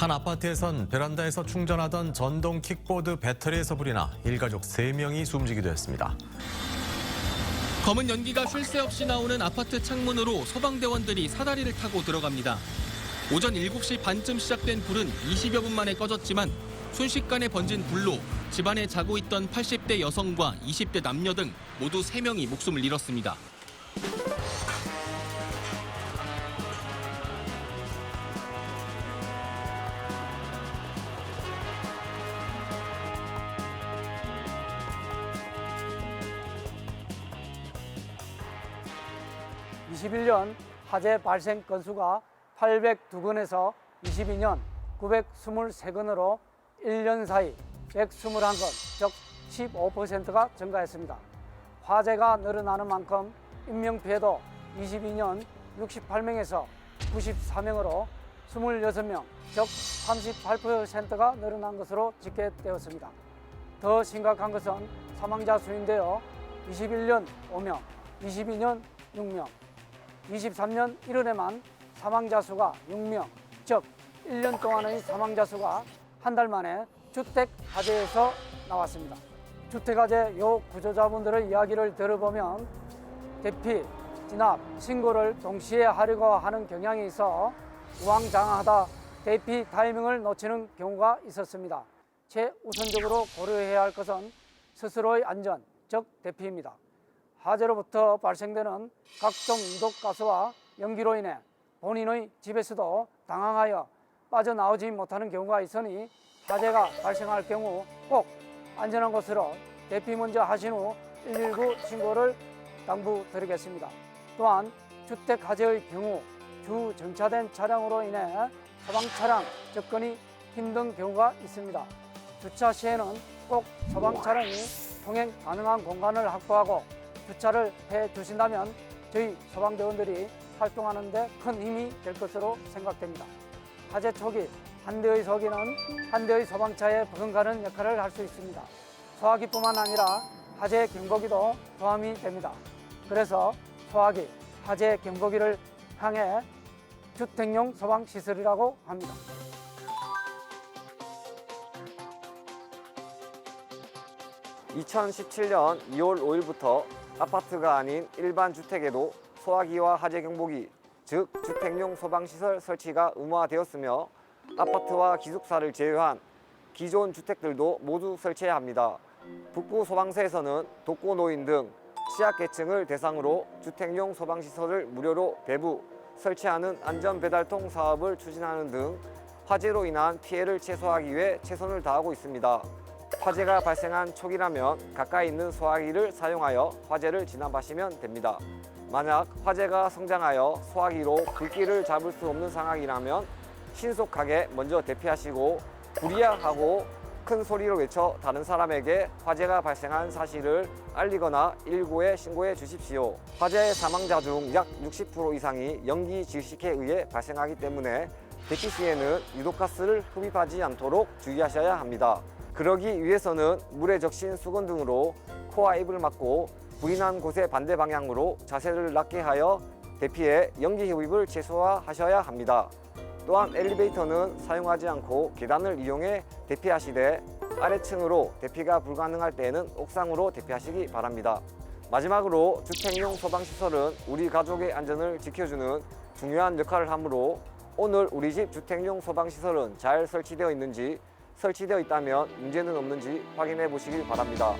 한 아파트에선 베란다에서 충전하던 전동 킥보드 배터리에서 불이 나 일가족 세명이 숨지게 되었습니다. 검은 연기가 쉴 새 없이 나오는 아파트 창문으로 소방대원들이 사다리를 타고 들어갑니다. 오전 7시 반쯤 시작된 불은 20여 분 만에 꺼졌지만 순식간에 번진 불로 집안에 자고 있던 80대 여성과 20대 남녀 등 모두 3명이 목숨을 잃었습니다. 이십일 년 화재 발생 건수가 802건에서 22년 923건으로 1년 사이 121건, 즉 15%가 증가했습니다. 화재가 늘어나는 만큼 인명피해도 22년 68명에서 94명으로 26명, 즉 38%가 늘어난 것으로 집계되었습니다. 더 심각한 것은 사망자 수인데요. 21년 5명, 22년 6명, 23년 1월에만 사망자 수가 6명, 즉 1년 동안의 사망자 수가 한 달 만에 주택 화재에서 나왔습니다. 주택 화재 요 구조자분들의 이야기를 들어보면 대피, 진압, 신고를 동시에 하려고 하는 경향이 있어 우왕좌왕하다 대피 타이밍을 놓치는 경우가 있었습니다. 최우선적으로 고려해야 할 것은 스스로의 안전, 즉 대피입니다. 화재로부터 발생되는 각종 유독 가스와 연기로 인해 본인의 집에서도 당황하여 빠져나오지 못하는 경우가 있으니 화재가 발생할 경우 꼭 안전한 곳으로 대피 먼저 하신 후 119 신고를 당부드리겠습니다. 또한 주택 화재의 경우 주 정차된 차량으로 인해 소방 차량 접근이 힘든 경우가 있습니다. 주차 시에는 꼭 소방 차량이 통행 가능한 공간을 확보하고 주차를 해 주신다면 저희 소방대원들이 활동하는 데 큰 힘이 될 것으로 생각됩니다. 화재 초기 한 대의 소기는 한 대의 소방차에 버금가는 역할을 할 수 있습니다. 소화기뿐만 아니라 화재 경보기도 포함이 됩니다. 그래서 소화기, 화재 경보기를 향해 주택용 소방시설이라고 합니다. 2017년 2월 5일부터 아파트가 아닌 일반 주택에도 소화기와 화재 경보기, 즉 주택용 소방시설 설치가 의무화되었으며 아파트와 기숙사를 제외한 기존 주택들도 모두 설치해야 합니다. 북부 소방서에서는 독거노인 등 취약계층을 대상으로 주택용 소방시설을 무료로 배부, 설치하는 안전배달통 사업을 추진하는 등 화재로 인한 피해를 최소화하기 위해 최선을 다하고 있습니다. 화재가 발생한 초기라면 가까이 있는 소화기를 사용하여 화재를 진압하시면 됩니다. 만약 화재가 성장하여 소화기로 불길을 잡을 수 없는 상황이라면 신속하게 먼저 대피하시고 불이야 하고 큰 소리로 외쳐 다른 사람에게 화재가 발생한 사실을 알리거나 119에 신고해 주십시오. 화재 사망자 중 약 60% 이상이 연기 질식에 의해 발생하기 때문에 대피 시에는 유독가스를 흡입하지 않도록 주의하셔야 합니다. 그러기 위해서는 물에 적신 수건 등으로 코와 입을 막고 난 곳의 반대 방향으로 자세를 낮게 하여 대피해 연기 흡입을 최소화하셔야 합니다. 또한 엘리베이터는 사용하지 않고 계단을 이용해 대피하시되 아래층으로 대피가 불가능할 때에는 옥상으로 대피하시기 바랍니다. 마지막으로 주택용 소방시설은 우리 가족의 안전을 지켜주는 중요한 역할을 하므로 오늘 우리 집 주택용 소방시설은 잘 설치되어 있는지 설치되어 있다면 문제는 없는지 확인해 보시길 바랍니다.